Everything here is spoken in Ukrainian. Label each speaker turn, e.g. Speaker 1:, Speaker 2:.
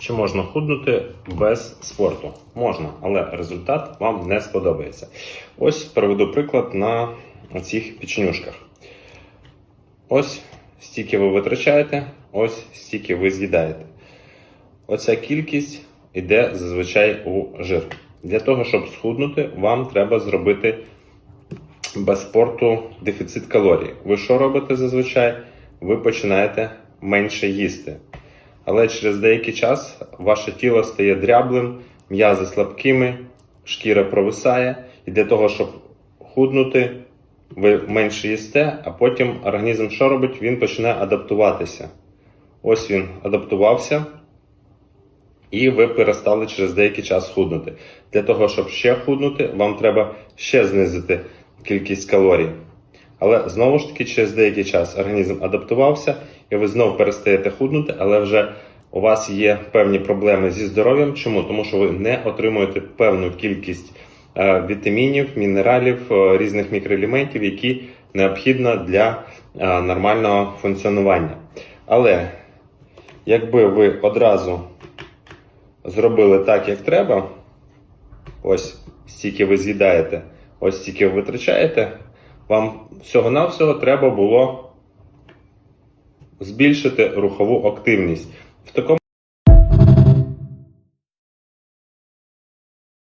Speaker 1: Чи можна худнути без спорту? Можна, але результат вам не сподобається. Ось приведу приклад на цих печенюшках. Ось стільки ви витрачаєте, ось стільки ви з'їдаєте. Оця кількість йде зазвичай у жир. Для того, щоб схуднути, вам треба зробити без спорту дефіцит калорій. Ви що робите зазвичай? Ви починаєте менше їсти. Але через деякий час ваше тіло стає дряблим, м'язи слабкими, шкіра провисає, і для того, щоб худнути, ви менше їсте, а потім організм що робить? Він починає адаптуватися. Ось він адаптувався, і ви перестали через деякий час худнути. Для того, щоб ще худнути, вам треба ще знизити кількість калорій. Але знову ж таки, через деякий час організм адаптувався, і ви знову перестаєте худнути, але вже у вас є певні проблеми зі здоров'ям. Чому? Тому що ви не отримуєте певну кількість е, вітамінів, мінералів, е, різних мікроелементів, які необхідно для е, нормального функціонування. Але якби ви одразу зробили так, як треба, ось стільки ви з'їдаєте, ось стільки ви витрачаєте, вам всього-навсього треба було збільшити рухову активність. В такому